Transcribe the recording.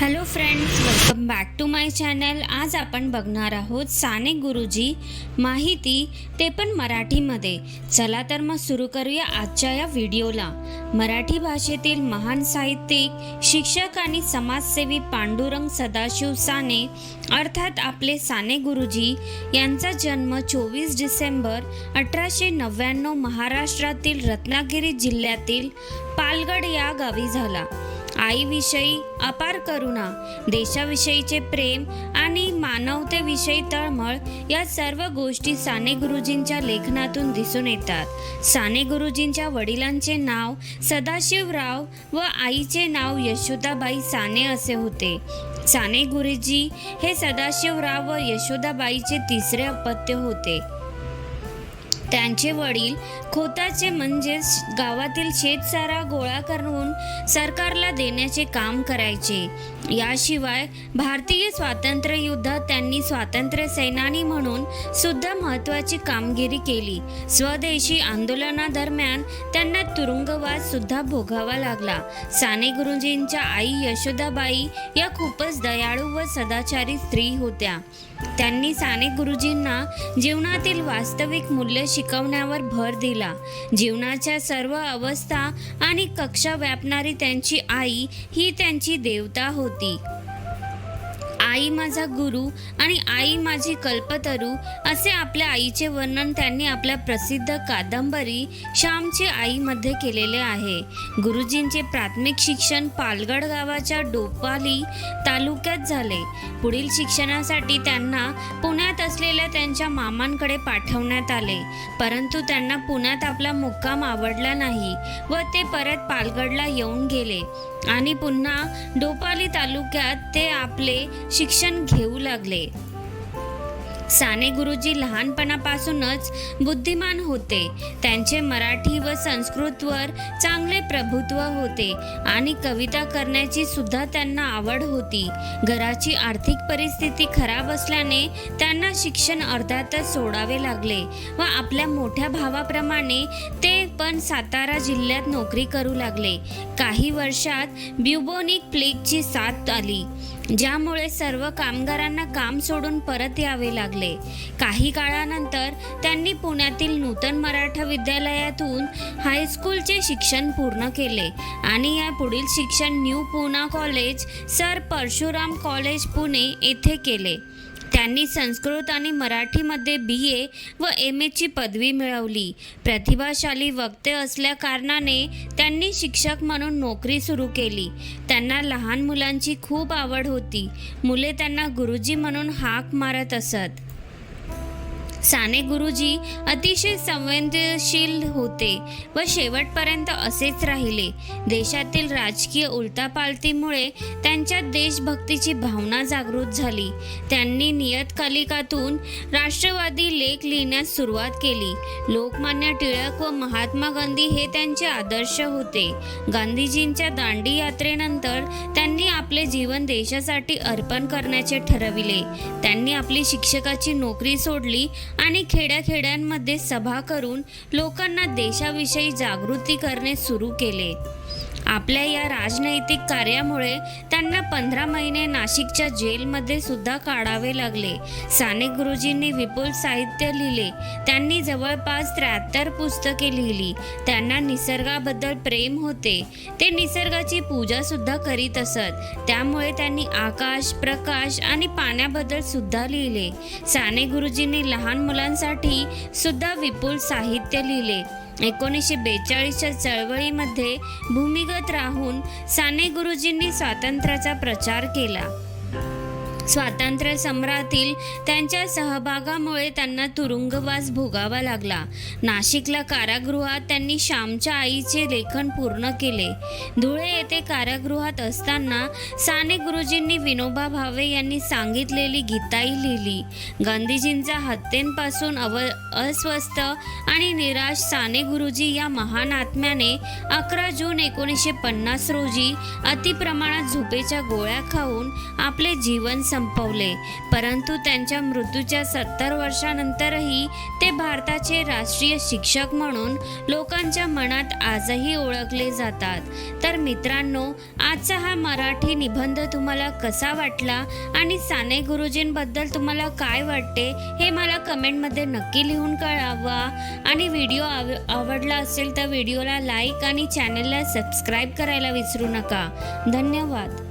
Hello friends welcome back to my channel आज आपण बघणार आहोत साने गुरुजी माहिती ते पण मराठीमध्ये. चला तर मग सुरू करूया आजच्या या व्हिडिओला. मराठी भाषेतील महान साहित्यिक शिक्षक आणि समाजसेवी पांडुरंग सदाशिव साने अर्थात आपले साने गुरुजी यांचा जन्म चोवीस डिसेंबर अठराशे नव्याण्णव महाराष्ट्रातील रत्नागिरी जिल्ह्यातील पालगड या गावी झाला. आईविषयी अपार करुणा देशाविषयीचे प्रेम आणि मानवतेविषयी तळमळ या सर्व गोष्टी साने गुरुजींच्या लेखनातून दिसून येतात. साने गुरुजींच्या वडिलांचे नाव सदाशिवराव व आईचे नाव यशोदाबाई साने असे होते. साने गुरुजी हे सदाशिवराव व यशोदाबाईचे तिसरे अपत्य होते. त्यांचे वडील खोताचे म्हणजेच गावातील शेतसारा गोळा करून सरकारला देण्याचे काम करायचे. याशिवाय भारतीय स्वातंत्र्य युद्धात त्यांनी स्वातंत्र्य सेनानी म्हणून सुद्धा महत्त्वाची कामगिरी केली. स्वदेशी आंदोलनादरम्यान त्यांना तुरुंगवास सुद्धा भोगावा लागला. साने गुरुजींच्या आई यशोदाबाई या खूपच दयाळू व सदाचारी स्त्री होत्या. त्यांनी साने गुरुजींना जीवनातील वास्तविक मूल्य शिकवण्यावर भर दिला. जीवनाच्या सर्व अवस्था आणि कक्षा व्यापणारी त्यांची आई ही त्यांची देवता होती. आई माझा गुरु आणि आई माझी कल्पतरू असे आपल्या आईचे वर्णन त्यांनी आपल्या प्रसिद्ध कादंबरी श्यामची आईमध्ये केलेले आहे. गुरुजींचे प्राथमिक शिक्षण पालगड गावाच्या डोपाली तालुक्यात झाले. पुढील शिक्षणासाठी त्यांना पुण्यात असलेल्या त्यांच्या मामांकडे पाठवण्यात आले. परंतु त्यांना पुण्यात आपला मुक्काम आवडला नाही व ते परत पालगडला येऊन गेले आणि पुन्हा डोपाली तालुक्यात ते आपले शिक्षण घेऊ लागले. साने गुरुजी लहानपणापासूनच बुद्धिमान होते. त्यांचे मराठी व संस्कृतवर चांगले प्रभुत्व होते आणि कविता करण्याची सुद्धा त्यांना आवड होती. घराची आर्थिक परिस्थिती खराब असल्याने त्यांना शिक्षण अर्धातच सोडावे लागले व आपल्या मोठ्या भावाप्रमाणे ते पण सातारा जिल्ह्यात नोकरी करू लागले. काही वर्षात ब्युबोनिक प्लेगची साथ आली. ज्यामुळे सर्व कामगारांना काम सोडून परत यावे लागले. काही काळानंतर त्यांनी पुण्यातील नूतन मराठा विद्यालयातून हायस्कूलचे शिक्षण पूर्ण केले आणि या पुढील शिक्षण New Poona college sir Parashuram college Pune येथे केले. त्यांनी संस्कृत आणि मराठीमध्ये बी ए व एम एची पदवी मिळवली. प्रतिभाशाली वक्ते असल्या कारणाने त्यांनी शिक्षक म्हणून नोकरी सुरू केली. त्यांना लहान मुलांची खूप आवड होती. मुले त्यांना गुरुजी म्हणून हाक मारत असत. साने गुरुजी अतिशय संवेदनशील होते व शेवटपर्यंत असेच राहिले. देशातील राजकीय उलटापालतीमुळे त्यांच्यात देशभक्तीची भावना जागृत झाली. त्यांनी नियतकालिकातून राष्ट्रवादी लेख लिहिण्यास सुरुवात केली. लोकमान्य टिळक व महात्मा गांधी हे त्यांचे आदर्श होते. गांधीजींच्या दांडी यात्रेनंतर त्यांनी आपले जीवन देशासाठी अर्पण करण्याचे ठरविले. त्यांनी आपली शिक्षकाची नोकरी सोडली आणि खेड्याखेड्यांमध्ये सभा करून लोकांना देशाविषयी जागृती करणे सुरू केले. आपल्या या राजनैतिक कार्यामुळे त्यांना पंधरा महिने नाशिकच्या जेलमध्ये सुद्धा काढावे लागले. साने गुरुजींनी विपुल साहित्य लिहिले. त्यांनी जवळपास त्र्याहत्तर पुस्तके लिहिली. त्यांना निसर्गाबद्दल प्रेम होते. ते निसर्गाची पूजा सुद्धा करीत असत. त्यामुळे त्यांनी आकाश प्रकाश आणि पाण्याबद्दल सुद्धा लिहिले. साने गुरुजींनी लहान मुलांसाठी सुद्धा विपुल साहित्य लिहिले. एकोणीसशे बेचाळीसच्या चळवळीमध्ये भूमिगत राहून साने गुरुजींनी स्वातंत्र्याचा प्रचार केला. स्वातंत्र्य सम्रातील त्यांच्या सहभागामुळे त्यांना तुरुंगवास भोगावा लागला. नाशिकला कारागृहात त्यांनी श्यामच्या आईचे लेखन पूर्ण केले. धुळे येथे कारागृहात असताना साने गुरुजींनी विनोबा भावे यांनी सांगितलेली गीताई लिहिली. गांधीजींच्या हत्येपासून अव अस्वस्थ आणि निराश साने गुरुजी या महान आत्म्याने अकरा जून एकोणीसशे पन्नास रोजी अतिप्रमाणात झोपेच्या गोळ्या खाऊन आपले जीवन संपवले. परंतु त्यांच्या मृत्यूच्या सत्तर वर्षानंतरही ते भारताचे राष्ट्रीय शिक्षक म्हणून लोकांच्या मनात आजही ओळखले जातात. तर मित्रांनो आजचा हा मराठी निबंध तुम्हाला कसा वाटला आणि साने गुरुजींबद्दल तुम्हाला काय वाटते हे मला कमेंटमध्ये नक्की लिहून कळवा. आणि व्हिडिओ आव आवडला असेल तर व्हिडिओला लाईक आणि चॅनलला सबस्क्राईब करायला विसरू नका. धन्यवाद.